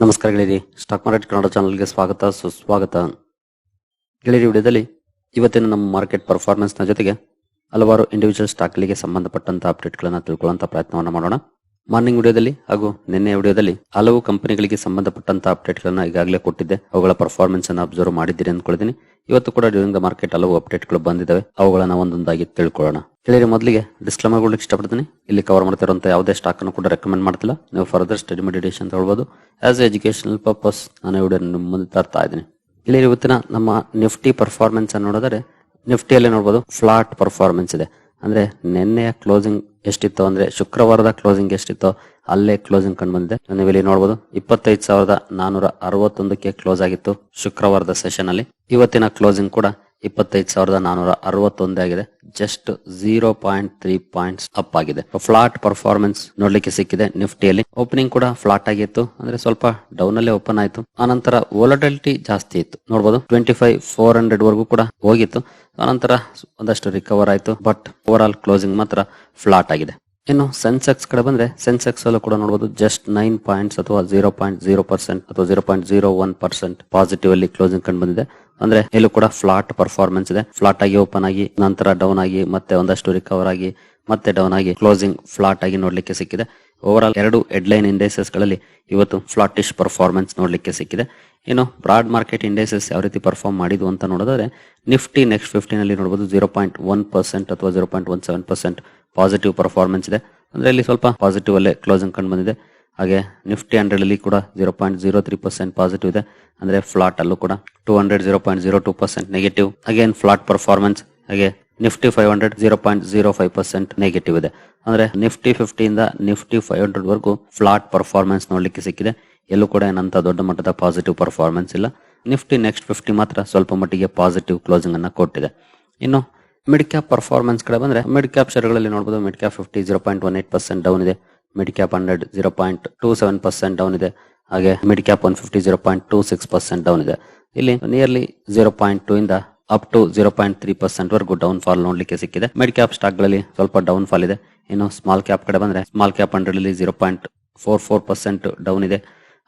ನಮಸ್ಕಾರ ಗೆಳೆಯರಿ stock market Kannada ಚಾನಲ್ಗೆ ಸ್ವಾಗತ, ಸುಸ್ವಾಗತ. ಗೆಳೆಯರಿ ವಿಡಿಯೋದಲ್ಲಿ ಇವತ್ತಿನ ನಮ್ಮ ಮಾರ್ಕೆಟ್ ಪರ್ಫಾರ್ಮೆನ್ಸ್ನ ಜೊತೆಗೆ ಹಲವಾರು ಇಂಡಿವಿಜುವಲ್ ಸ್ಟಾಕ್ಗಳಿಗೆ ಸಂಬಂಧಪಟ್ಟಂತ ಅಪ್ಡೇಟ್ಗಳನ್ನು ತಿಳ್ಕೊಳ್ಳುವಂತ ಪ್ರಯತ್ನವನ್ನು ಮಾಡೋಣ. ಮಾರ್ನಿಂಗ್ ವಿಡಿಯೋದಲ್ಲಿ ಹಾಗೂ ನಿನ್ನೆ ವಿಡಿಯೋದಲ್ಲಿ ಹಲವು ಕಂಪನಿಗಳಿಗೆ ಸಂಬಂಧಪಟ್ಟಂತ ಅಪ್ಡೇಟ್ಗಳನ್ನು ಈಗಾಗಲೇ ಕೊಟ್ಟಿದ್ದೆ. ಅವುಗಳ ಪರ್ಫಾರ್ಮೆನ್ಸ್ ಅನ್ನು ಅಬ್ಸರ್ವ್ ಮಾಡಿದ್ದೀರಿ ಅಂದ್ಕೊಳ್ತೀನಿ. ಇವತ್ತು ಕೂಡ ಡ್ಯೂರಿಂಗ್ ದ ಮಾರ್ಕೆಟ್ ಹಲವು ಅಪ್ಡೇಟ್ಗಳು ಬಂದಿದ್ದಾವೆ ಅವುಗಳನ್ನು ಒಂದೊಂದಾಗಿ ತಿಳ್ಕೊಳ್ಳೋಣ. ಗೆಳೆಯರಿ ಮೊದಲಿಗೆ ಡಿಸ್ಕ್ಲಮರ್ ಕೊಡ್ಲಿಕ್ಕೆ ಇಷ್ಟಪಡ್ತೀನಿ. ಇಲ್ಲಿ ಕವರ್ ಮಾಡ್ತಿರುವಂಥ ಯಾವುದೇ ಸ್ಟಾಕ್ ಅನ್ನು ಕೂಡ ರೆಕಮೆಂಡ್ ಮಾಡ್ತಿಲ್ಲ. ನೀವು ಫರ್ದರ್ ಸ್ಟಡಿ ಮೆಡಿಟೇಷನ್ ತಗೊಳ್ಬಹುದು ಆಸ್ ಎಜುಕೇಶನಲ್ ಪರ್ಪಸ್ ನಾನು ವಿಡಿಯೋ ನಿಮ್ಮ ಮುಂದೆ ತರ್ತಾ ಇದ್ದೀನಿ. ಇಲ್ಲಿ ಇವತ್ತಿನ ನಮ್ಮ ನಿಫ್ಟಿ ಪರ್ಫಾರ್ಮೆನ್ಸ್ ಅನ್ನು ನೋಡಿದರೆ, ನಿಫ್ಟಿಯಲ್ಲಿ ನೋಡಬಹುದು ಫ್ಲಾಟ್ ಪರ್ಫಾರ್ಮೆನ್ಸ್ ಇದೆ. ಅಂದ್ರೆ ನಿನ್ನೆಯ ಕ್ಲೋಸಿಂಗ್ ಎಷ್ಟಿತ್ತು, ಅಂದ್ರೆ ಶುಕ್ರವಾರದ ಕ್ಲೋಸಿಂಗ್ ಎಷ್ಟಿತ್ತು, ಅಲ್ಲೇ ಕ್ಲೋಸಿಂಗ್ ಕಂಡು ಬಂದಿದೆ. ನೀವು ಇಲ್ಲಿ ನೋಡಬಹುದು ಇಪ್ಪತ್ತೈದು ಸಾವಿರದ ನಾನೂರ ಅರವತ್ತೊಂದಕ್ಕೆ ಕ್ಲೋಸ್ ಆಗಿತ್ತು ಶುಕ್ರವಾರದ ಸೆಷನ್ ಅಲ್ಲಿ. ಇವತ್ತಿನ ಕ್ಲೋಸಿಂಗ್ ಕೂಡ ಇಪ್ಪತ್ತೈದು ಸಾವಿರದ ನಾನೂರ ಅರವತ್ತೊಂದೇ ಆಗಿದೆ. Just zero point three points up ಆಗಿದೆ. ಫ್ಲಾಟ್ ಪರ್ಫಾರ್ಮೆನ್ಸ್ ನೋಡ್ಲಿಕ್ಕೆ ಸಿಕ್ಕಿದೆ ನಿಫ್ಟಿಯಲ್ಲಿ. ಓಪನಿಂಗ್ ಕೂಡ ಫ್ಲಾಟ್ ಆಗಿತ್ತು ಅಂದ್ರೆ ಸ್ವಲ್ಪ ಡೌನ್ ಅಲ್ಲೇ ಓಪನ್ ಆಯ್ತು. ಆನಂತರ ವೋಲಟಿಲಿಟಿ ಜಾಸ್ತಿ ಇತ್ತು. ನೋಡಬಹುದು ಟ್ವೆಂಟಿ ಫೈವ್ ಫೋರ್ ಹಂಡ್ರೆಡ್ ವರೆಗೂ ಕೂಡ ಹೋಗಿತ್ತು. ಆನಂತರ ಒಂದಷ್ಟು ರಿಕವರ್ ಆಯ್ತು. ಬಟ್ ಓವರ್ ಕ್ಲೋಸಿಂಗ್ ಮಾತ್ರ ಫ್ಲಾಟ್ ಆಗಿದೆ. ಇನ್ನು ಸೆನ್ಸೆಕ್ಸ್ ಕಡೆ ಬಂದ್ರೆ ಸೆನ್ಸೆಕ್ಸ್ ಅಲ್ಲೂ ಕೂಡ ನೋಡಬಹುದು ಜಸ್ಟ್ ನೈನ್ ಪಾಯಿಂಟ್ಸ್ ಅಥವಾ ಜೀರೋ ಪಾಯಿಂಟ್ ಜೀರೋ ಪರ್ಸೆಂಟ್ ಅಥವಾ zero point zero one percent positive ಅಲ್ಲಿ ಕ್ಲೋಸಿಂಗ್ ಕಂಡು ಬಂದಿದೆ. ಅಂದ್ರೆ ಇಲ್ಲೂ ಕೂಡ ಫ್ಲಾಟ್ ಪರ್ಫಾರ್ಮೆನ್ಸ್ ಇದೆ. ಫ್ಲಾಟ್ ಆಗಿ ಓಪನ್ ಆಗಿ, ನಂತರ ಡೌನ್ ಆಗಿ, ಮತ್ತೆ ಒಂದಷ್ಟು ರಿಕವರ್ ಆಗಿ, ಮತ್ತೆ ಡೌನ್ ಆಗಿ ಕ್ಲೋಸಿಂಗ್ ಫ್ಲಾಟ್ ಆಗಿ ನೋಡ್ಲಿಕ್ಕೆ ಸಿಕ್ಕಿದೆ. ಓವರ್ ಆಲ್ ಎರಡು ಹೆಡ್ಲೈನ್ ಇಂಡೆಸಸ್ಗಳಲ್ಲಿ ಇವತ್ತು ಫ್ಲಾಟಿಶ್ ಪರ್ಫಾರ್ಮೆನ್ಸ್ ನೋಡ್ಲಿಕ್ಕೆ ಸಿಕ್ಕಿದೆ. ಇನ್ನು ಬ್ರಾಡ್ ಮಾರ್ಕೆಟ್ ಇಂಡೆಸಸ್ ಯಾವ ರೀತಿ ಪರ್ಫಾರ್ಮ್ ಮಾಡಿದ್ವು ಅಂತ ನೋಡೋದಾದ್ರೆ ನಿಫ್ಟಿ ನೆಕ್ಸ್ಟ್ ಫಿಫ್ಟಿನಲ್ಲಿ ನೋಡಬಹುದು ಜೀರೋ ಪಾಯಿಂಟ್ ಒನ್ ಪರ್ಸೆಂಟ್ ಅಥವಾ zero point one seven percent positive performance ಇದೆ. ಅಂದ್ರೆ ಇಲ್ಲಿ ಸ್ವಲ್ಪ ಪಾಸಿಟಿವ್ ಅಲ್ಲೇ ಕ್ಲೋಸಿಂಗ್ ಕಂಡು ಬಂದಿದೆ. ಹಾಗೆ ನಿಫ್ಟಿ ಹಂಡ್ರೆಡ್ ಅಲ್ಲಿ ಕೂಡ zero point zero three percent positive ಇದೆ. ಅಂದ್ರೆ ಫ್ಲಾಟ್ ಅಲ್ಲೂ ಕೂಡ two hundred zero point zero two percent negative again flat performance ಹಾಗೆ Nifty five hundred zero point zero five percent negative ಇದೆ. ಅಂದ್ರೆ ನಿಫ್ಟಿ ಫಿಫ್ಟಿಯಿಂದ ನಿಫ್ಟಿ ಫೈವ್ ಹಂಡ್ರೆಡ್ ವರೆಗೂ flat performance ನೋಡ್ಲಿಕ್ಕೆ ಸಿಕ್ಕಿದೆ. ಎಲ್ಲೂ ಕೂಡ ಏನಂತ ದೊಡ್ಡ ಮಟ್ಟದ ಪಾಸಿಟಿವ್ ಪರ್ಫಾರ್ಮೆನ್ಸ್ ಇಲ್ಲ. ನಿಫ್ಟಿ ನೆಕ್ಸ್ಟ್ ಫಿಫ್ಟಿ ಮಾತ್ರ ಸ್ವಲ್ಪ ಮಟ್ಟಿಗೆ ಪಾಸಿಟಿವ್ ಕ್ಲೋಸಿಂಗ್ ಅನ್ನ ಕೊಟ್ಟಿದೆ. ಇನ್ನು ಮಿಡ್ ಕ್ಯಾಪ್ ಪರ್ಫಾರ್ಮೆನ್ಸ್ ಕಡೆ ಬಂದ್ರೆ ಮಿಡ್ ಕ್ಯಾಪ್ ಶೇರ್ಗಳಲ್ಲಿ ನೋಡಬಹುದು mid cap fifty zero point one eight percent down ಇದೆ. Mid cap hundred zero point two seven percent down ಇದೆ. ಹಾಗೆ mid cap one fifty zero point two six percent down ಇದೆ. ಇಲ್ಲಿ nearly zero point two ಇಂದ up to zero point three percent ವರೆಗೂ down fall ನೋಡ್ಲಿಕ್ಕೆ ಸಿಕ್ಕಿದೆ. Mid cap ಸ್ಟಾಕ್ಗಳಲ್ಲಿ ಸ್ವಲ್ಪ down fall ಇದೆ. ಇನ್ನು ಸ್ಮಾಲ್ ಕ್ಯಾಪ್ ಕಡೆ ಬಂದ್ರೆ ಸ್ಮಾಲ್ ಕ್ಯಾಪ್ ಹಂಡ್ರೆಡ್ ಅಲ್ಲಿ zero point four four percent down ಇದೆ.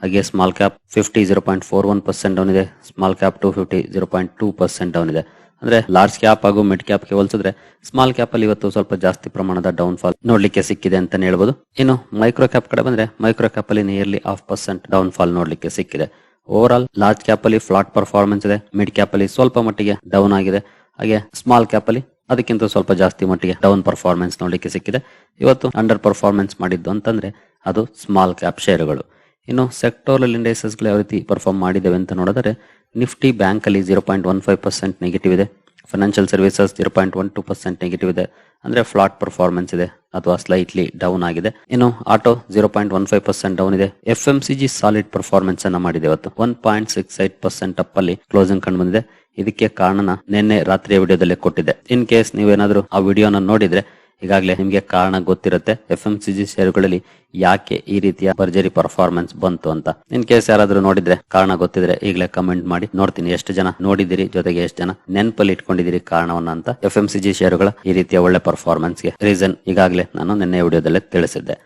ಹಾಗೆ small cap fifty zero point four one percent down ಇದೆ. Small cap two fifty zero point two percent down ಇದೆ. ಅಂದ್ರೆ ಲಾರ್ಜ್ ಕ್ಯಾಪ್ ಹಾಗೂ mid ಕ್ಯಾಪ್ಗೆ ಹೋಲಿಸಿದ್ರೆ ಸ್ಮಾಲ್ ಕ್ಯಾಪ್ ಅಲ್ಲಿ ಇವತ್ತು ಸ್ವಲ್ಪ ಜಾಸ್ತಿ ಪ್ರಮಾಣದ ಡೌನ್ ಫಾಲ್ ನೋಡ್ಲಿಕ್ಕೆ ಸಿಕ್ಕಿದೆ ಅಂತಾನೆ ಹೇಳ್ಬೋದು. ಇನ್ನು ಮೈಕ್ರೋ ಕ್ಯಾಪ್ ಕಡೆ ಬಂದ್ರೆ ಮೈಕ್ರೋ ಕ್ಯಾಪ್ ಅಲ್ಲಿ nearly half percent down fall ನೋಡ್ಲಿಕ್ಕೆ ಸಿಕ್ಕಿದೆ. ಓವರ್ ಆಲ್ ಲಾರ್ಜ್ ಕ್ಯಾಪ್ ಅಲ್ಲಿ ಫ್ಲಾಟ್ ಪರ್ಫಾರ್ಮೆನ್ಸ್ ಇದೆ ಮಿಡ್ ಕ್ಯಾಪ್ ಅಲ್ಲಿ ಸ್ವಲ್ಪ ಮಟ್ಟಿಗೆ ಡೌನ್ ಆಗಿದೆ. ಹಾಗೆ ಸ್ಮಾಲ್ ಕ್ಯಾಪ್ ಅಲ್ಲಿ ಅದಕ್ಕಿಂತ ಸ್ವಲ್ಪ ಜಾಸ್ತಿ ಮಟ್ಟಿಗೆ ಡೌನ್ ಪರ್ಫಾರ್ಮೆನ್ಸ್ ನೋಡ್ಲಿಕ್ಕೆ ಸಿಕ್ಕಿದೆ. ಇವತ್ತು ಅಂಡರ್ ಪರ್ಫಾರ್ಮೆನ್ಸ್ ಮಾಡಿದ್ದು ಅಂತಂದ್ರೆ ಅದು ಸ್ಮಾಲ್ ಕ್ಯಾಪ್ ಶೇರುಗಳು ಇನ್ನು ಸೆಕ್ಟೋರಲ್ ಇಂಡೈಸಸ್ ಯಾವ ರೀತಿ ಪರ್ಫಾರ್ಮ್ ಮಾಡಿದ್ದೇವೆ ಅಂತ ನೋಡಿದ್ರೆ ನಿಫ್ಟಿ ಬ್ಯಾಂಕಲ್ಲಿ zero point one five percent negative ಇದೆ. Financial services zero point one two percent negative ಇದೆ. ಅಂದ್ರೆ ಫ್ಲಾಟ್ ಪರ್ಫಾರ್ಮೆನ್ಸ್ ಇದೆ. ಅಥವಾ ಸ್ಲೈಟ್ಲಿ ಡೌನ್ ಆಗಿದೆ. ಇನ್ನು auto zero point one five percent down ಇದೆ. F M C G solid performance ಅನ್ನ ಮಾಡಿದೆ ಇವತ್ತು. One point six eight percent up ಅಲ್ಲಿ ಕ್ಲೋಸಿಂಗ್ ಕಂಡು ಬಂದಿದೆ. ಇದಕ್ಕೆ ಕಾರಣನ ನಿನ್ನೆ ರಾತ್ರಿಯ ವಿಡಿಯೋದಲ್ಲಿ ಕೊಟ್ಟಿದೆ ಇನ್ ಕೇಸ್ ನೀವೇನಾದ್ರೂ ಆ ವಿಡಿಯೋನ ನೋಡಿದ್ರೆ ಈಗಾಗಲೇ ನಿಮಗೆ ಕಾರಣ ಗೊತ್ತಿರುತ್ತೆ. ಎಫ್ ಎಂ ಸಿ ಜಿ ಶೇರುಗಳಲ್ಲಿ ಯಾಕೆ ಈ ರೀತಿಯ ಭರ್ಜರಿ ಪರ್ಫಾರ್ಮೆನ್ಸ್ ಬಂತು ಅಂತ. ಇನ್ ಕೇಸ್ ಯಾರಾದ್ರೂ ನೋಡಿದ್ರೆ ಕಾರಣ ಗೊತ್ತಿದ್ರೆ ಈಗಲೇ ಕಮೆಂಟ್ ಮಾಡಿ. ನೋಡ್ತೀನಿ ಎಷ್ಟು ಜನ ನೋಡಿದಿರಿ ಜೊತೆಗೆ ಎಷ್ಟು ಜನ ನೆನಪಲ್ಲಿ ಇಟ್ಕೊಂಡಿದ್ದೀರಿ ಕಾರಣವನ್ನ ಅಂತ ಎಫ್ ಎಂ ಸಿ ಜಿ ಶೇರುಗಳ ಈ ರೀತಿಯ ಒಳ್ಳೆ ಪರ್ಫಾರ್ಮೆನ್ಸ್ಗೆ ರೀಸನ್ ಈಗಾಗಲೇ ನಾನು ನಿನ್ನೆ ವಿಡಿಯೋದಲ್ಲೇ ತಿಳಿಸಿದ್ದೆ.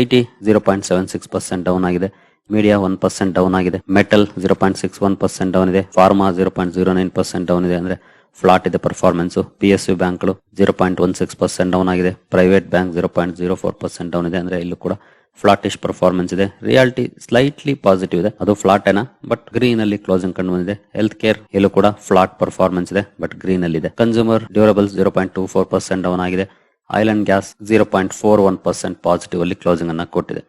I T zero point seven six percent down ಆಗಿದೆ. ಮೀಡಿಯಾ ಒನ್ ಪರ್ಸೆಂಟ್ ಡೌನ್ ಆಗಿದೆ. Metal zero point six one percent down ಇದೆ. Pharma zero point zero nine percent down ಇದೆ. ಅಂದ್ರೆ ಫ್ಲಾಟ್ ಇದೆ ಪರ್ಫಾರ್ಮೆನ್ಸ್ ಪಿ ಎಸ್ ಯು ಬ್ಯಾಂಕ್ಗಳು zero point one six percent down ಆಗಿದೆ. Private bank zero point zero four percent down ಇದೆ. ಅಂದ್ರೆ ಇಲ್ಲೂ ಕೂಡ ಫ್ಲಾಟಿಶ್ ಪರ್ಫಾರ್ಮೆನ್ಸ್ ಇದೆ. ರಿಯಾಲಿಟಿ ಸ್ಲೈಟ್ಲಿ ಪಾಸಿಟಿವ್ ಇದೆ. ಅದು ಫ್ಲಾಟ್ ಏನಾ ಬಟ್ ಗ್ರೀನ್ ಅಲ್ಲಿ ಕ್ಲೋಸಿಂಗ್ ಕಂಡು ಬಂದಿದೆ. ಹೆಲ್ತ್ ಕೇರ್ ಇಲ್ಲೂ ಕೂಡ ಫ್ಲಾಟ್ ಪರ್ಫಾರ್ಮೆನ್ಸ್ ಇದೆ ಬಟ್ ಗ್ರೀನ್ ಅಲ್ಲಿ ಇದೆ. Consumer durables zero point two four percent down ಆಗಿದೆ. Oil and gas zero point four one percent positive ಅಲ್ಲಿ ಕ್ಲೋಸಿಂಗ್ ಅನ್ನ ಕೊಟ್ಟಿದೆ.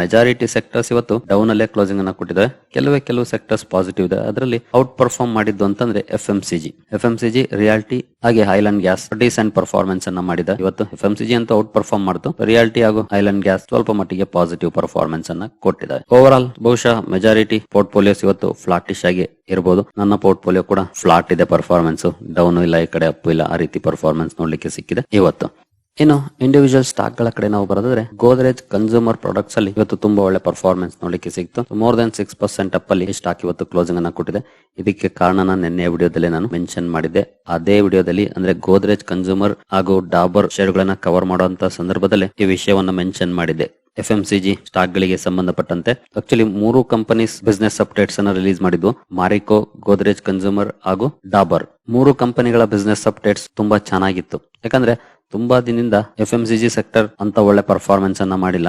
ಮೆಜಾರಿಟಿ ಸೆಕ್ಟರ್ಸ್ ಇವತ್ತು ಡೌನ್ ಅಲ್ಲೇ ಕ್ಲೋಸಿಂಗ್ ಅನ್ನ ಕೊಟ್ಟಿದ್ದಾರೆ ಕೆಲವೇ ಕೆಲವು ಸೆಕ್ಟರ್ಸ್ ಪಾಸಿಟಿವ್ ಇದೆ. ಅದರಲ್ಲಿ ಔಟ್ ಪರ್ಫಾರ್ಮ್ ಮಾಡಿದ್ದು ಅಂತಂದ್ರೆ F M C G F M C G realty ಹಾಗೆ oil and gas decent performance ಅನ್ನ ಮಾಡಿದ. ಇವತ್ತು ಎಫ್ ಎಂ ಸಿ ಜಿ ಅಂತ ಔಟ್ ಪರ್ಫಾರ್ಮ್ ಮಾಡ್ತು. ರಿಯಾಲಿಟಿ ಹಾಗೂ ಹೈಲ್ಯಾಂಡ್ ಗ್ಯಾಸ್ ಸ್ವಲ್ಪ ಮಟ್ಟಿಗೆ ಪಾಸಿಟಿವ್ ಪರ್ಫಾರ್ಮೆನ್ಸ್ ಅನ್ನ ಕೊಟ್ಟಿದ್ದಾರೆ ಓವರ್ ಆಲ್ ಬಹುಶಃ ಮೆಜಾರಿಟಿ ಪೋರ್ಟ್ಫೋಲಿಯೋಸ್ ಇವತ್ತು ಫ್ಲಾಟಿಶ್ ಆಗಿ ಇರಬಹುದು ನನ್ನ ಪೋರ್ಟ್ಫೋಲಿಯೋ ಕೂಡ ಫ್ಲಾಟ್ ಇದೆ. ಪರ್ಫಾರ್ಮೆನ್ಸ್ ಡೌನ್ ಇಲ್ಲ, ಈ ಕಡೆ ಅಪ್ ಇಲ್ಲ, ಆ ರೀತಿ ಪರ್ಫಾರ್ಮೆನ್ಸ್ ನೋಡ್ಲಿಕ್ಕೆ ಸಿಕ್ಕಿದೆ. ಇವತ್ತು ಇನ್ನು ಇಂಡಿವಿಜುವಲ್ ಸ್ಟಾಕ್ಗಳ ಕಡೆ ನಾವು ಬರೋದಾದ್ರೆ ಗೋದ್ರೇಜ್ ಕನ್ಸ್ಯೂಮರ್ ಪ್ರಾಡಕ್ಟ್ಸ್ ಅಲ್ಲಿ ಇವತ್ತು ತುಂಬಾ ಒಳ್ಳೆ ಪರ್ಫಾರ್ಮೆನ್ಸ್ ನೋಡಲಿಕ್ಕೆ ಸಿಕ್ತು. More than six percent up ಅಲ್ಲಿ ಸ್ಟಾಕ್ ಇವತ್ತು ಕ್ಲೋಸಿಂಗ್ ಅನ್ನ ಕೊಟ್ಟಿದೆ. ಇದಕ್ಕೆ ಕಾರಣ ನಿನ್ನೆ ವಿಡಿಯೋದಲ್ಲಿ ನಾನು ಮೆನ್ಷನ್ ಮಾಡಿದ್ದೆ. ಅದೇ ವಿಡಿಯೋದಲ್ಲಿ ಅಂದ್ರೆ ಗೋದ್ರೇಜ್ ಕನ್ಸ್ಯೂಮರ್ ಹಾಗೂ ಡಾಬರ್ ಶೇರ್ಗಳನ್ನ ಕವರ್ ಮಾಡುವಂತ ಸಂದರ್ಭದಲ್ಲಿ ಈ ವಿಷಯವನ್ನ ಮೆನ್ಷನ್ ಮಾಡಿದ್ದೆ. F M C G stock ಗಳಿಗೆ ಸಂಬಂಧಪಟ್ಟಂತೆ. ಆಕ್ಚುಲಿ ಮೂರು ಕಂಪನೀಸ್ ಬಿಸ್ನೆಸ್ ಅಪ್ಡೇಟ್ಸ್ ಅನ್ನು ರಿಲೀಸ್ ಮಾಡಿದ್ವು ಮಾರಿಕೋ ಗೋದ್ರೇಜ್ ಕನ್ಸ್ಯೂಮರ್ ಹಾಗೂ ಡಾಬರ್ ಮೂರು ಕಂಪನಿಗಳ ಬಿಸ್ನೆಸ್ ಅಪ್ಡೇಟ್ಸ್ ತುಂಬಾ ಚೆನ್ನಾಗಿತ್ತು. ಯಾಕಂದ್ರೆ ತುಂಬಾ ದಿನದಿಂದ F M C G sector ಅಂತ ಒಳ್ಳೆ ಪರ್ಫಾರ್ಮೆನ್ಸ್ ಅನ್ನ ಮಾಡಿಲ್ಲ.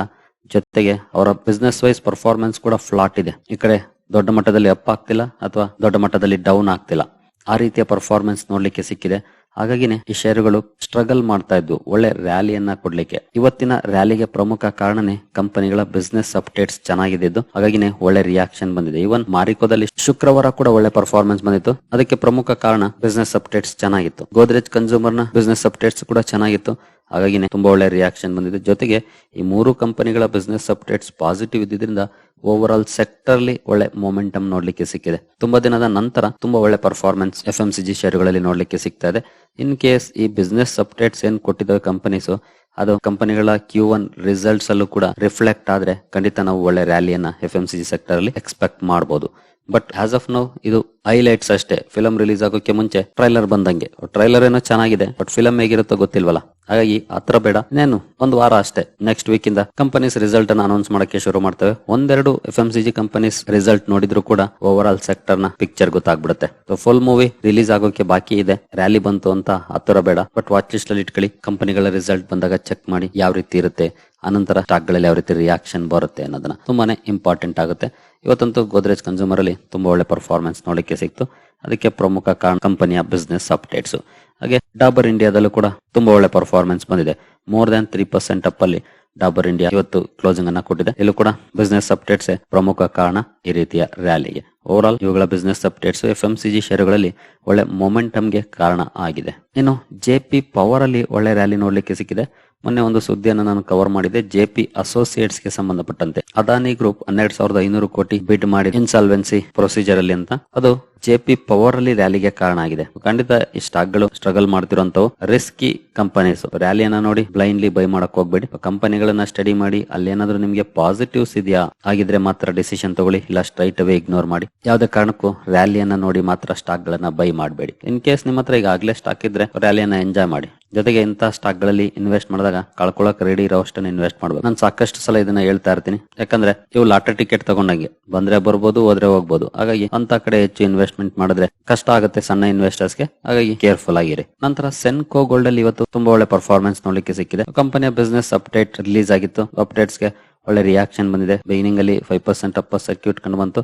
ಜೊತೆಗೆ ಅವರ ಬಿಸ್ನೆಸ್ ವೈಸ್ ಪರ್ಫಾರ್ಮೆನ್ಸ್ ಕೂಡ ಫ್ಲಾಟ್ ಇದೆ. ಈ ಕಡೆ ದೊಡ್ಡ ಮಟ್ಟದಲ್ಲಿ ಅಪ್ ಆಗ್ತಿಲ್ಲ ಅಥವಾ ದೊಡ್ಡ ಮಟ್ಟದಲ್ಲಿ ಡೌನ್ ಆಗ್ತಿಲ್ಲ. ಆ ರೀತಿಯ ಪರ್ಫಾರ್ಮೆನ್ಸ್ ನೋಡ್ಲಿಕ್ಕೆ ಸಿಕ್ಕಿದೆ. ಹಾಗಾಗಿನೇ ಈ ಶೇರುಗಳು ಸ್ಟ್ರಗಲ್ ಮಾಡ್ತಾ ಇದ್ವು ಒಳ್ಳೆ ರ್ಯಾಲಿಯನ್ನ ಕೊಡ್ಲಿಕ್ಕೆ. ಇವತ್ತಿನ ರ್ಯಾಲಿಗೆ ಪ್ರಮುಖ ಕಾರಣನೇ ಕಂಪನಿಗಳ ಬಿಸ್ನೆಸ್ ಅಪ್ಡೇಟ್ಸ್ ಚೆನ್ನಾಗಿದ್ದು ಹಾಗಾಗಿನೇ ಒಳ್ಳೆ ರಿಯಾಕ್ಷನ್ ಬಂದಿದೆ. ಇವನ್ ಮಾರಿಕೋದಲ್ಲಿ ಶುಕ್ರವಾರ ಕೂಡ ಒಳ್ಳೆ ಪರ್ಫಾರ್ಮೆನ್ಸ್ ಬಂದಿತ್ತು. ಅದಕ್ಕೆ ಪ್ರಮುಖ ಕಾರಣ ಬಿಸ್ನೆಸ್ ಅಪ್ಡೇಟ್ಸ್ ಚೆನ್ನಾಗಿತ್ತು. ಗೋದ್ರೇಜ್ ಕನ್ಸೂಮರ್ನ ಬಿಸ್ನೆಸ್ ಅಪ್ಡೇಟ್ಸ್ ಕೂಡ ಚೆನ್ನಾಗಿತ್ತು. ಹಾಗಾಗಿನೇ ತುಂಬಾ ಒಳ್ಳೆ ರಿಯಾಕ್ಷನ್ ಬಂದಿದೆ. ಜೊತೆಗೆ ಈ ಮೂರು ಕಂಪನಿಗಳ ಬಿಸ್ನೆಸ್ ಅಪ್ಡೇಟ್ಸ್ ಪಾಸಿಟಿವ್ ಇದ್ದಿದ್ರಿಂದ ಓವರ್ ಆಲ್ ಸೆಕ್ಟರ್ ಅಲ್ಲಿ ಒಳ್ಳೆ ಮೊಮೆಂಟಮ್ ನೋಡ್ಲಿಕ್ಕೆ ಸಿಕ್ಕಿದೆ. ತುಂಬಾ ದಿನದ ನಂತರ ತುಂಬಾ ಒಳ್ಳೆ performance F M C G ಶೇರುಗಳಲ್ಲಿ ನೋಡ್ಲಿಕ್ಕೆ ಸಿಗ್ತಾ ಇದೆ. ಇನ್ ಕೇಸ್ ಈ ಬಿಸ್ನೆಸ್ ಅಪ್ಡೇಟ್ಸ್ ಏನ್ ಕೊಟ್ಟಿದ್ದಾವೆ ಕಂಪನೀಸ್ ಅದು ಕಂಪನಿಗಳ ಕ್ಯೂ ಒನ್ ರಿಸಲ್ಟ್ಸ್ ಅಲ್ಲೂ ಕೂಡ ರಿಫ್ಲೆಕ್ಟ್ ಆದ್ರೆ ಖಂಡಿತ ನಾವು ಒಳ್ಳೆ ರ್ಯಾಲಿಯನ್ನ F M C G sector ಅಲ್ಲಿ ಎಕ್ಸ್ಪೆಕ್ಟ್ ಮಾಡಬಹುದು ಬಟ್ ಆಸ್ ಆಫ್ ನೌ ಇದು ಹೈಲೈಟ್ಸ್ ಅಷ್ಟೇ. ಫಿಲಂ ರಿಲೀಸ್ ಆಗೋಕೆ ಮುಂಚೆ ಟ್ರೈಲರ್ ಬಂದಂಗೆ. ಟ್ರೈಲರ್ ಏನೋ ಚೆನ್ನಾಗಿದೆ ಬಟ್ ಫಿಲಂ ಹೇಗಿರುತ್ತೋ ಗೊತ್ತಿಲ್ವಲ್ಲ. ಹಾಗಾಗಿ ಹತ್ರ ಬೇಡ. ಇನ್ನೇನು, ಒಂದು ವಾರ ಅಷ್ಟೇ. ನೆಕ್ಸ್ಟ್ ವೀಕ್ ಇಂದ ಕಂಪನೀಸ್ ರಿಸಲ್ಟ್ ಅನ್ನ ಅನೌನ್ಸ್ ಮಾಡಕ್ಕೆ ಶುರು ಮಾಡ್ತೇವೆ. ಒಂದೆರಡು F M C G companies result ನೋಡಿದ್ರು ಕೂಡ ಓವರ್ ಆಲ್ ಸೆಕ್ಟರ್ನ ಪಿಕ್ಚರ್ ಗೊತ್ತಾಗ್ಬಿಡುತ್ತೆ. ಫುಲ್ ಮೂವಿ ರಿಲೀಸ್ ಆಗೋಕೆ ಬಾಕಿ ಇದೆ. ರ್ಯಾಲಿ ಬಂತು ಅಂತ ಹತ್ತಿರ ಬೇಡ. ಬಟ್ ವಾಚ್ ಲಿಸ್ಟ್ ಅಲ್ಲಿ ಇಟ್ಕೊಳ್ಳಿ. ಕಂಪನಿಗಳ ರಿಸಲ್ಟ್ ಬಂದಾಗ ಚೆಕ್ ಮಾಡಿ ಯಾವ ರೀತಿ ಇರುತ್ತೆ. ಅನಂತರ ಸ್ಟಾಕ್ಗಳಲ್ಲಿ ಯಾವ ರೀತಿ ರಿಯಾಕ್ಷನ್ ಬರುತ್ತೆ ಅನ್ನೋದನ್ನ ತುಂಬಾನೇ ಇಂಪಾರ್ಟೆಂಟ್ ಆಗುತ್ತೆ. ಇವತ್ತಂತೂ ಗೋದ್ರೇಜ್ ಕನ್ಸ್ಯೂಮರ್ ಅಲ್ಲಿ ತುಂಬಾ ಒಳ್ಳೆ ಪರ್ಫಾರ್ಮೆನ್ಸ್ ನೋಡಕ್ಕೆ ಸಿಕ್ತು. ಅದಕ್ಕೆ ಪ್ರಮುಖ ಕಾರಣ ಕಂಪನಿಯ ಬಿಸ್ನೆಸ್ ಅಪ್ಡೇಟ್ಸ್ ಹಾಗೆ ಡಾಬರ್ ಇಂಡಿಯಾದಲ್ಲೂ ಕೂಡ ತುಂಬಾ ಒಳ್ಳೆ ಪರ್ಫಾರ್ಮೆನ್ಸ್ ಬಂದಿದೆ. More than three percent up ಅಲ್ಲಿ ಡಾಬರ್ ಇಂಡಿಯಾ ಇವತ್ತು ಕ್ಲೋಸಿಂಗ್ ಅನ್ನ ಕೊಟ್ಟಿದೆ. ಇಲ್ಲೂ ಕೂಡ ಬಿಸ್ನೆಸ್ ಅಪ್ಡೇಟ್ಸ್ ಪ್ರಮುಖ ಕಾರಣ ಈ ರೀತಿಯ ರ್ಯಾಲಿಗೆ ಓವರ್ ಆಲ್ ಇವುಗಳ business updates F M C G ಷೇರುಗಳಲ್ಲಿ ಒಳ್ಳೆ ಮೊಮೆಂಟಮ್ಗೆ ಕಾರಣ ಆಗಿದೆ. ಇನ್ನು ಜೆ ಪಿ ಪವರ್ ಅಲ್ಲಿ ಒಳ್ಳೆ ರ್ಯಾಲಿ ನೋಡ್ಲಿಕ್ಕೆ ಸಿಕ್ಕಿದೆ. ಮೊನ್ನೆ ಒಂದು ಸುದ್ದಿಯನ್ನು ನಾನು ಕವರ್ ಮಾಡಿದೆ ಜೆಪಿ ಅಸೋಸಿಯೇಟ್ಸ್ಗೆ ಸಂಬಂಧಪಟ್ಟಂತೆ. ಅದಾನಿ ಗ್ರೂಪ್ ಹನ್ನೆರಡು ಸಾವಿರದ ಐನೂರು ಕೋಟಿ ಬಿಡ್ ಮಾಡಿ ಇನ್ಸಾಲ್ವೆನ್ಸಿ ಪ್ರೊಸೀಜರ್ ಅಲ್ಲಿ ಅಂತ. ಅದು ಜೆಪಿ ಪವರ್ ಅಲ್ಲಿ ರ್ಯಾಲಿಗೆ ಕಾರಣ ಆಗಿದೆ. ಖಂಡಿತ ಈ ಸ್ಟಾಕ್ಗಳು ಸ್ಟ್ರಗಲ್ ಮಾಡ್ತಿರೋಂತವು ರಿಸ್ಕಿ ಕಂಪನೀಸ್ ರ್ಯಾಲಿಯನ್ನ ನೋಡಿ ಬ್ಲೈಂಡ್ಲಿ ಬೈ ಮಾಡಕ್ ಹೋಗ್ಬೇಡಿ. ಕಂಪನಿಗಳನ್ನ ಸ್ಟಡಿ ಮಾಡಿ ಅಲ್ಲಿ ಏನಾದ್ರೂ ನಿಮ್ಗೆ ಪಾಸಿಟಿವ್ಸ್ ಇದೆಯಾ ಆಗಿದ್ರೆ ಮಾತ್ರ ಡಿಸಿಷನ್ ತಗೊಳ್ಳಿ. ಇಲ್ಲ ಸ್ಟ್ರೈಟ್ ಅವೇ ಇಗ್ನೋರ್ ಮಾಡಿ. ಯಾವ್ದೇ ಕಾರಣಕ್ಕೂ ರ್ಯಾಲಿಯನ್ನ ನೋಡಿ ಮಾತ್ರ ಸ್ಟಾಕ್ ಗಳನ್ನ ಬೈ ಮಾಡಬೇಡಿ. ಇನ್ ಕೇಸ್ ನಿಮ್ಮ ಹತ್ರ ಈಗ ಆಗ್ಲೇ ಸ್ಟಾಕ್ ಇದ್ರೆ ರ್ಯಾಲಿಯನ್ನ ಎಂಜಾಯ್ ಮಾಡಿ. ಜೊತೆಗೆ ಇಂಥ ಸ್ಟಾಕ್ಗಳಲ್ಲಿ ಇನ್ವೆಸ್ಟ್ ಮಾಡಿದಾಗ ಕಳ್ಕೊಳ್ಳೋಕೆ ರೆಡಿ ಇರೋ ಅಷ್ಟನ್ನು ಇನ್ವೆಸ್ಟ್ ಮಾಡಬೇಕು. ನಾನು ಸಾಕಷ್ಟು ಸಲ ಇದನ್ನ ಹೇಳ್ತಾ ಇರ್ತೀನಿ. ಯಾಕಂದ್ರೆ ಇವು ಲಾಟರಿ ಟಿಕೆಟ್ ತಗೊಂಡಂಗೆ ಬಂದ್ರೆ ಬರ್ಬೋದು, ಹೋದ್ರೆ ಹೋಗ್ಬೋದು. ಹಾಗಾಗಿ ಅಂತ ಕಡೆ ಹೆಚ್ಚು ಇನ್ವೆಸ್ಟ್ಮೆಂಟ್ ಮಾಡಿದ್ರೆ ಕಷ್ಟ ಆಗುತ್ತೆ ಸಣ್ಣ ಇನ್ವೆಸ್ಟರ್ಸ್ಗೆ. ಹಾಗಾಗಿ ಕೇರ್ಫುಲ್ ಆಗಿರಿ. ನಂತರ ಸೆನ್ಕೋ ಗೋಲ್ಡ್ ಅಲ್ಲಿ ಇವತ್ತು ತುಂಬಾ ಒಳ್ಳೆ ಪರ್ಫಾರ್ಮೆನ್ಸ್ ನೋಡ್ಲಿಕ್ಕೆ ಸಿಕ್ಕಿದೆ. ಕಂಪನಿಯ ಬಿಸ್ನೆಸ್ ಅಪ್ಡೇಟ್ ರಿಲೀಸ್ ಆಗಿತ್ತು. ಅಪ್ಡೇಟ್ಸ್ಗೆ ಒಳ್ಳೆ ರಿಯಾಕ್ಷನ್ ಬಂದಿದೆ. ಬಿಗಿನಿಂಗ್ ಅಲ್ಲಿ ಫೈವ್ ಪರ್ಸೆಂಟ್ ಅಪ್ ಸರ್ಕ್ಯೂಟ್ ಕಂಡು ಬಂತು.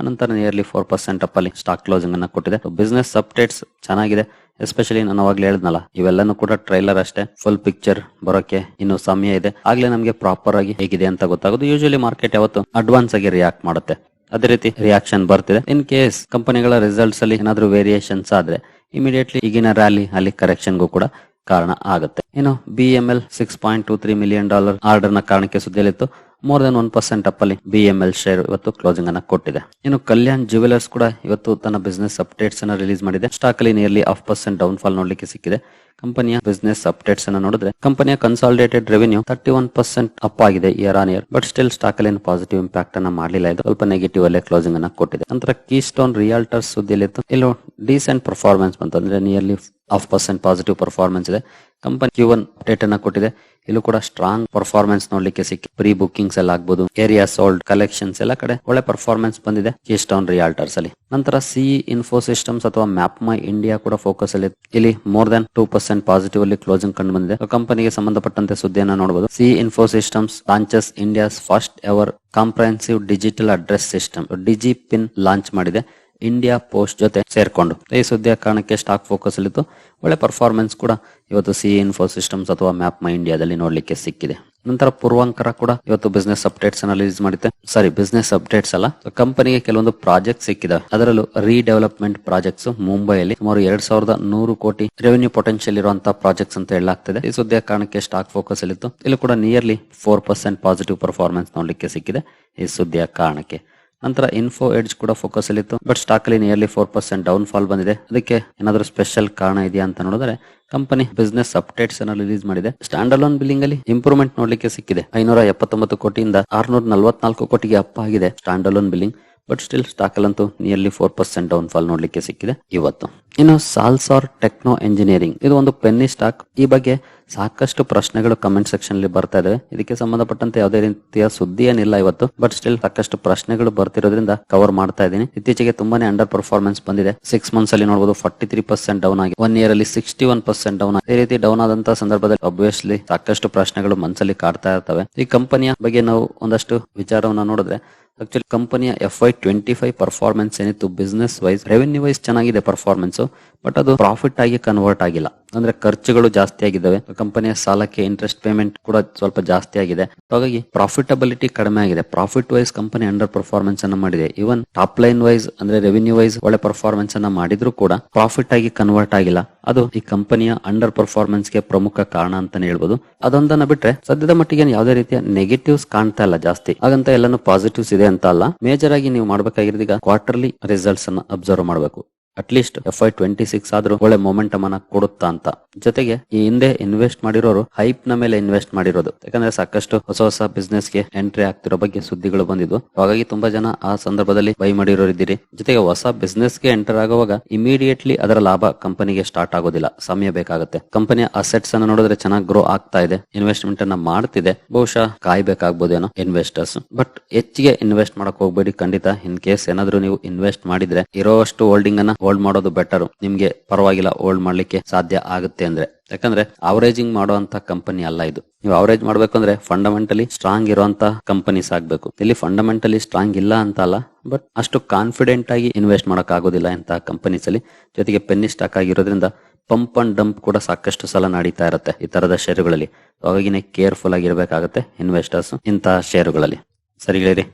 ಅನಂತರ ನಿಯರ್ಲಿ ಫೋರ್ ಪರ್ಸೆಂಟ್ ಅಪ್ ಅಲ್ಲಿ ಸ್ಟಾಕ್ ಕ್ಲೋಸಿಂಗ್ ಅನ್ನ ಕೊಟ್ಟಿದೆ. ಬಿಸ್ನೆಸ್ ಅಪ್ಡೇಟ್ಸ್ ಚೆನ್ನಾಗಿದೆ. ಎಸ್ಪೆಷಲಿ ನಾನು ಅವಾಗ್ಲೇ ಹೇಳಿದ್ನಲ್ಲ, ಇವೆಲ್ಲನೂ ಕೂಡ ಟ್ರೈಲರ್ ಅಷ್ಟೇ. ಫುಲ್ ಪಿಕ್ಚರ್ ಬರೋಕೆ ಇನ್ನು ಸಮಯ ಇದೆ. ಆಗ್ಲೇ ನಮಗೆ ಪ್ರಾಪರ್ ಆಗಿ ಹೇಗಿದೆ ಅಂತ ಗೊತ್ತಾಗೋದು. ಯೂಶಲಿ ಮಾರ್ಕೆಟ್ ಯಾವತ್ತು ಅಡ್ವಾನ್ಸ್ ಆಗಿ ರಿಯಾಕ್ಟ್ ಮಾಡುತ್ತೆ. ಅದೇ ರೀತಿ ರಿಯಾಕ್ಷನ್ ಬರ್ತಿದೆ. ಇನ್ ಕೇಸ್ ಕಂಪನಿಗಳ ರಿಸಲ್ಟ್ಸ್ ಅಲ್ಲಿ ಏನಾದ್ರೂ ವೇರಿಯೇಷನ್ಸ್ ಆದ್ರೆ ಇಮಿಡಿಯೇಟ್ಲಿ ಈಗಿನ ರ್ಯಾಲಿ ಅಲ್ಲಿ ಕರೆಕ್ಷನ್ಗೂ ಕೂಡ ಕಾರಣ ಆಗುತ್ತೆ. ಇನ್ನು B M L six point two three million dollar ಆರ್ಡರ್ನ ಕಾರಣಕ್ಕೆ ಸುದ್ದಿಯಲ್ಲಿತ್ತು. More than one percent up ಅಲ್ಲಿ ಬಿ ಎಂ ಎಲ್ ಶೇರ್ ಇವತ್ತು ಕ್ಲೋಸಿಂಗ್ ಅನ್ನ ಕೊಟ್ಟಿದೆ. ಇನ್ನು ಕಲ್ಯಾಣ್ ಜುವೆಲರ್ಸ್ ಕೂಡ ಇವತ್ತು ತನ್ನ ಬಿಸ್ನೆಸ್ ಅಪ್ಡೇಟ್ಸ್ ಅನ್ನ ರಿಲೀಸ್ ಮಾಡಿದೆ. ಸ್ಟಾಕ್ ಅಲ್ಲಿ nearly half percent down fall ನೋಡ್ಲಿಕ್ಕೆ ಸಿಕ್ಕಿದೆ. ಕಂಪನಿಯ ಬಿಸಿನೆಸ್ ಅಪ್ಡೇಟ್ಸ್ ಅನ್ನ ನೋಡಿದ್ರೆ ಕಂಪನಿಯ consolidated revenue thirty one percent up ಆಗಿದೆ year on year but still stock ಅಲ್ಲಿ ಪಾಸಿಟಿವ್ ಇಂಪ್ಯಾಕ್ಟ್ ಅನ್ನ ಮಾಡಲಿಲ್ಲ. ಇದು ಸ್ವಲ್ಪ ನೆಗೆಟಿವ್ ಅಲ್ಲೇ ಕ್ಲೋಸಿಂಗ್ ಅನ್ನ ಕೊಟ್ಟಿದೆ. ನಂತರ ಕೀ ಸ್ಟೋನ್ ರಿಯಾಲ್ಟರ್ಸ್ ಸುದ್ದಿಯಲ್ಲಿ ಇಲ್ಲೂ ಡೀಸೆಂಟ್ ಪರ್ಫಾರ್ಮೆನ್ಸ್ ಬಂತು. ಅಂದ್ರೆ nearly half percent positive performance ಇದೆ. ಕಂಪನಿ ಕ್ಯೂ ಒನ್ ಅಪ್ಡೇಟ್ ಅನ್ನ ಕೊಟ್ಟಿದೆ. ಇಲ್ಲೂ ಕೂಡ ಸ್ಟ್ರಾಂಗ್ ಪರ್ಫಾರ್ಮೆನ್ಸ್ ನೋಡ್ಲಿಕ್ಕೆ ಸಿಕ್ಕಿ ಪ್ರೀ ಬುಕ್ಕಿಂಗ್ಸ್ ಎಲ್ಲ ಆಗ್ಬಹುದು ಏರಿಯಾ ಸೋಲ್ಡ್ ಕಲೆಕ್ಷನ್ಸ್ ಎಲ್ಲ ಕಡೆ ಒಳ್ಳೆ ಪರ್ಫಾರ್ಮೆನ್ಸ್ ಬಂದಿದೆ ಕೀಸ್ಟೌನ್ ರಿಯಾಲ್ಟರ್ಸ್ ಅಲ್ಲಿ. ನಂತರ ಸಿ ಇನ್ಫೋ ಸಿಸ್ಟಮ್ಸ್ ಅಥವಾ ಮ್ಯಾಪ್ ಮೈ ಇಂಡಿಯಾ ಕೂಡ ಫೋಕಸ್ ಅಲ್ಲಿ. ಇಲ್ಲಿ more than two percent positive ಅಲ್ಲಿ ಕ್ಲೋಸಿಂಗ್ ಕಂಡು ಬಂದಿದೆ. ಕಂಪನಿಗೆ ಸಂಬಂಧಪಟ್ಟಂತೆ ಸುದ್ದಿಯನ್ನ ನೋಡಬಹುದು C info systems launches India's first ever comprehensive digital address system DIGIPIN launch ಮಾಡಿದೆ. ಇಂಡಿಯಾ ಪೋಸ್ಟ್ ಜೊತೆ ಸೇರ್ಕೊಂಡು. ಈ ಸುದ್ದಿಯ ಕಾರಣಕ್ಕೆ ಸ್ಟಾಕ್ ಫೋಕಸ್ ಅಲ್ಲಿತ್ತು. ಒಳ್ಳೆ ಪರ್ಫಾರ್ಮೆನ್ಸ್ ಕೂಡ ಇವತ್ತು ಸಿ ಇನ್ಫೋ ಸಿಸ್ಟಮ್ಸ್ ಅಥವಾ ಮ್ಯಾಪ್ ಮೈ ಇಂಡಿಯಾದಲ್ಲಿ ನೋಡ್ಲಿಕ್ಕೆ ಸಿಕ್ಕಿದೆ. ನಂತರ ಪೂರ್ವಾಂಕರ ಕೂಡ ಇವತ್ತು ಬಿಸ್ನೆಸ್ ಅಪ್ಡೇಟ್ಸ್ ಅನ್ನ ರಿಲೀಸ್ ಮಾಡಿದೆ ಸಾರಿ ಬಿಸ್ನೆಸ್ ಅಪ್ಡೇಟ್ಸ್ ಅಲ್ಲ. ಕಂಪನಿಗೆ ಕೆಲವೊಂದು ಪ್ರಾಜೆಕ್ಟ್ ಸಿಕ್ಕಿದೆ ಅದರಲ್ಲೂ ರೀಡೆವಲಪ್ಮೆಂಟ್ ಪ್ರಾಜೆಕ್ಟ್ಸ್ ಮುಂಬೈಯಲ್ಲಿ ಸುಮಾರು ಎರಡ್ ಸಾವಿರದ ನೂರು ಕೋಟಿ ರೆವೆನ್ಯೂ ಪೊಟೆನ್ಶಿಯಲ್ ಇರುವಂತಹ ಪ್ರಾಜೆಕ್ಟ್ಸ್ ಅಂತ ಹೇಳಲಾಗ್ತದೆ. ಈ ಸುದ್ದಿಯ ಕಾರಣಕ್ಕೆ ಸ್ಟಾಕ್ ಫೋಕಸ್ ಅಲ್ಲಿತ್ತು. ಇಲ್ಲಿ ಕೂಡ nearly four percent positive performance ನೋಡ್ಲಿಕ್ಕೆ ಸಿಕ್ಕಿದೆ ಈ ಸುದ್ದಿಯ ಕಾರಣಕ್ಕೆ. ನಂತರ ಇನ್ಫೋ ಎಡ್ಜ್ ಕೂಡ ಫೋಕಸ್ ಅಲ್ಲಿತ್ತು. ಬಟ್ ಸ್ಟಾಕ್ ಅಲ್ಲಿ nearly four percent down fall ಬಂದಿದೆ. ಅದಕ್ಕೆ ಏನಾದರೂ ಸ್ಪೆಷಲ್ ಕಾರಣ ಇದೆಯಾ ಅಂತ ನೋಡಿದ್ರೆ ಕಂಪನಿ ಬಿಸ್ನೆಸ್ ಅಪ್ಡೇಟ್ಸ್ ಅನ್ನ ರಿಲೀಸ್ ಮಾಡಿದೆ. ಸ್ಟ್ಯಾಂಡ್ ಅಲೋನ್ ಬಿಲ್ಲಿಂಗ್ ಅಲ್ಲಿ ಇಂಪ್ರೂವ್ಮೆಂಟ್ ನೋಡ್ಲಿಕ್ಕೆ ಸಿಕ್ಕಿದೆ. ಐನೂರ ಎಪ್ಪತ್ತೊಂಬತ್ತು ಕೋಟಿಯಿಂದ ಆರ್ನೂರ ನಲವತ್ನಾಲ್ಕು ಕೋಟಿಗೆ ಅಪ್ ಆಗಿದೆ standalone billing but still stock ಅಲ್ಲಂತೂ nearly four percent down fall ನೋಡ್ಲಿಕ್ಕೆ ಸಿಕ್ಕಿದೆ ಇವತ್ತು. ಇನ್ನು ಸಾಲ್ಸಾರ್ ಟೆಕ್ನೋ ಎಂಜಿನಿಯರಿಂಗ್ ಇದು ಒಂದು ಪೆನ್ನಿ ಸ್ಟಾಕ್ ಈ ಬಗ್ಗೆ ಸಾಕಷ್ಟು ಪ್ರಶ್ನೆಗಳು ಕಮೆಂಟ್ ಸೆಕ್ಷನ್ ಅಲ್ಲಿ ಬರ್ತಾ ಇದಾವೆ. ಇದಕ್ಕೆ ಸಂಬಂಧಪಟ್ಟಂತೆ ಯಾವುದೇ ರೀತಿಯ ಸುದ್ದಿ ಏನಿಲ್ಲ ಇವತ್ತು. ಬಟ್ ಸ್ಟಿಲ್ ಸಾಕಷ್ಟು ಪ್ರಶ್ನೆಗಳು ಬರ್ತಿರೋದ್ರಿಂದ ಕವರ್ ಮಾಡ್ತಾ ಇದ್ದೀನಿ. ಇತ್ತೀಚೆಗೆ ತುಂಬಾನೇ ಅಂಡರ್ ಪರ್ಫಾರ್ಮೆನ್ಸ್ ಬಂದಿದೆ. ಸಿಕ್ಸ್ ಮಂತ್ಸ್ ಅಲ್ಲಿ ನೋಡಬಹುದು ಫಾರ್ಟಿ ತ್ರೀ ಪರ್ಸೆಂಟ್ ಡೌನ್ ಆಗಿ. ಒನ್ ಇಯರ್ ಅಲ್ಲಿ ಸಿಕ್ಸ್ಟಿ ಒನ್ ಪರ್ಸೆಂಟ್ ಡೌನ್ ಈ ರೀತಿ ಡೌನ್ ಆದಂತಹ ಸಂದರ್ಭದಲ್ಲಿ ಅಬ್ವಿಯಸ್ಲಿ ಸಾಕಷ್ಟು ಪ್ರಶ್ನೆಗಳು ಮನಸ್ಸಲ್ಲಿ ಕಾಡ್ತಾ ಇರ್ತವೆ. ಈ ಕಂಪನಿಯ ಬಗ್ಗೆ ನಾವು ಒಂದಷ್ಟು ವಿಚಾರವನ್ನ ನೋಡಿದ್ರೆ ಆಕ್ಚುಲಿ ಕಂಪನಿಯ F Y twenty five performance ಏನಿತ್ತು ಬಿಸ್ನೆಸ್ ವೈಸ್ ರೆವೆನ್ಯೂ ವೈಸ್ ಚೆನ್ನಾಗಿದೆ ಪರ್ಫಾರ್ಮೆನ್ಸ್ ಬಟ್ ಅದು ಪ್ರಾಫಿಟ್ ಆಗಿ ಕನ್ವರ್ಟ್ ಆಗಿಲ್ಲ. ಅಂದ್ರೆ ಖರ್ಚುಗಳು ಜಾಸ್ತಿ ಆಗಿದ್ದಾವೆ. ಕಂಪನಿಯ ಸಾಲಕ್ಕೆ ಇಂಟ್ರೆಸ್ಟ್ ಪೇಮೆಂಟ್ ಕೂಡ ಸ್ವಲ್ಪ ಜಾಸ್ತಿ ಆಗಿದೆ. ಹಾಗಾಗಿ ಪ್ರಾಫಿಟಬಿಲಿಟಿ ಕಡಿಮೆ ಆಗಿದೆ. Profit wise company under performance ಅನ್ನ ಮಾಡಿದೆ. ಇವನ್ ಟಾಪ್ ಲೈನ್ ವೈಸ್ ಅಂದ್ರೆ ರೆವೆನ್ಯೂ ವೈಸ್ ಒಳ್ಳೆ ಪರ್ಫಾರ್ಮೆನ್ಸ್ ಅನ್ನ ಮಾಡಿದ್ರು ಕೂಡ ಪ್ರಾಫಿಟ್ ಆಗಿ ಕನ್ವರ್ಟ್ ಆಗಿಲ್ಲ. ಅದು ಈ ಕಂಪನಿಯ ಅಂಡರ್ ಪರ್ಫಾರ್ಮೆನ್ಸ್ಗೆ ಪ್ರಮುಖ ಕಾರಣ ಅಂತಾನೆ ಹೇಳ್ಬೋದು. ಅದೊಂದನ್ನ ಬಿಟ್ರೆ ಸದ್ಯದ ಮಟ್ಟಿಗೆ ಯಾವುದೇ ರೀತಿಯ ನೆಗೆಟಿವ್ಸ್ ಕಾಣ್ತಾ ಇಲ್ಲ ಜಾಸ್ತಿ. ಹಾಗಂತ ಎಲ್ಲಾನು ಪಾಸಿಟಿವ್ಸ್ ಇದೆ ಅಂತ ಅಲ್ಲ. ಮೇಜರ್ ಆಗಿ ನೀವು ಮಾಡ್ಬೇಕಾಗಿರೋದೀಗ ಕ್ವಾರ್ಟರ್ಲಿ ರಿಸಲ್ಟ್ಸ್ ಅನ್ನ ಅಬ್ಸರ್ವ್ ಮಾಡಬೇಕು. At least F Y twenty six ಆದ್ರೂ ಒಳ್ಳೆ ಮೊಮೆಂಟಮ್ ಅನ್ನ ಕೊಡುತ್ತಾ ಅಂತ. ಜೊತೆಗೆ ಈ ಹಿಂದೆ ಇನ್ವೆಸ್ಟ್ ಮಾಡಿರೋರು ಹೈಪ್ನ ಮೇಲೆ ಇನ್ವೆಸ್ಟ್ ಮಾಡಿರೋದು. ಯಾಕಂದ್ರೆ ಸಾಕಷ್ಟು ಹೊಸ ಹೊಸ ಬಿಸ್ನೆಸ್ಗೆ ಎಂಟ್ರಿ ಆಗ್ತಿರೋ ಬಗ್ಗೆ ಸುದ್ದಿಗಳು ಬಂದಿದ್ವು ಹಾಗಾಗಿ ತುಂಬಾ ಜನ ಆ ಸಂದರ್ಭದಲ್ಲಿ ಬೈ ಮಾಡಿರೋರು ಇದ್ದೀರಿ. ಜೊತೆಗೆ ಹೊಸ ಬಿಸ್ನೆಸ್ಗೆ ಎಂಟರ್ ಆಗುವಾಗ ಇಮಿಡಿಯೇಟ್ಲಿ ಅದರ ಲಾಭ ಕಂಪನಿಗೆ ಸ್ಟಾರ್ಟ್ ಆಗೋದಿಲ್ಲ. ಸಮಯ ಬೇಕಾಗುತ್ತೆ. ಕಂಪನಿಯ ಅಸೆಟ್ಸ್ ಅನ್ನ ನೋಡಿದ್ರೆ ಚೆನ್ನಾಗಿ ಗ್ರೋ ಆಗ್ತಾ ಇದೆ. ಇನ್ವೆಸ್ಟ್ಮೆಂಟ್ ಅನ್ನ ಮಾಡ್ತಿದೆ. ಬಹುಶಃ ಕಾಯ್ಬೇಕಾಗ್ಬೋದೇನೋ ಇನ್ವೆಸ್ಟರ್ಸ್ ಬಟ್ ಹೆಚ್ಚಿಗೆ ಇನ್ವೆಸ್ಟ್ ಮಾಡಕ್ ಹೋಗ್ಬೇಡಿ ಖಂಡಿತ. ಇನ್ ಕೇಸ್ ಏನಾದ್ರು ನೀವು ಇನ್ವೆಸ್ಟ್ ಮಾಡಿದ್ರೆ ಇರೋಷ್ಟು ಹೋಲ್ಡಿಂಗ್ ಅನ್ನ ಹೋಲ್ಡ್ ಮಾಡೋದು ಬೆಟರ್ ನಿಮ್ಗೆ ಪರವಾಗಿಲ್ಲ ಹೋಲ್ಡ್ ಮಾಡ್ಲಿಕ್ಕೆ ಸಾಧ್ಯ ಆಗುತ್ತೆ ಅಂದ್ರೆ. ಯಾಕಂದ್ರೆ ಅವರೇಜಿಂಗ್ ಮಾಡುವಂತ ಕಂಪನಿ ಅಲ್ಲ ಇದು. ನೀವು ಅವರೇಜ್ ಮಾಡ್ಬೇಕಂದ್ರೆ ಫಂಡಮೆಂಟಲಿ ಸ್ಟ್ರಾಂಗ್ ಇರುವಂತ ಕಂಪನೀಸ್ ಆಗ್ಬೇಕು. ಇಲ್ಲಿ ಫಂಡಮೆಂಟಲಿ ಸ್ಟ್ರಾಂಗ್ ಇಲ್ಲ ಅಂತ ಅಲ್ಲ ಬಟ್ ಅಷ್ಟು ಕಾನ್ಫಿಡೆಂಟ್ ಆಗಿ ಇನ್ವೆಸ್ಟ್ ಮಾಡಕ್ ಆಗೋದಿಲ್ಲ ಅಂತ ಕಂಪನೀಸ್ ಅಲ್ಲಿ. ಜೊತೆಗೆ ಪೆನ್ನಿ ಸ್ಟಾಕ್ ಆಗಿರೋದ್ರಿಂದ ಪಂಪ್ ಅಂಡ್ ಡಂಪ್ ಕೂಡ ಸಾಕಷ್ಟು ಸಲ ನಡೀತಾ ಇರುತ್ತೆ ಈ ತರದ ಷೇರುಗಳಲ್ಲಿ ಅವಾಗಿನೇ ಕೇರ್ಫುಲ್ ಆಗಿರ್ಬೇಕಾಗತ್ತೆ ಇನ್ವೆಸ್ಟರ್ಸ್ ಇಂತಹ ಷೇರುಗಳಲ್ಲಿ ಸರಿ ಹೇಳಿರಿ?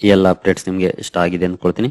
ಈ ಎಲ್ಲ ಅಪ್ಡೇಟ್ಸ್ ನಿಮ್ಗೆ ಇಷ್ಟ ಆಗಿದೆ ಅಂದ್ಕೊಳ್ತೀನಿ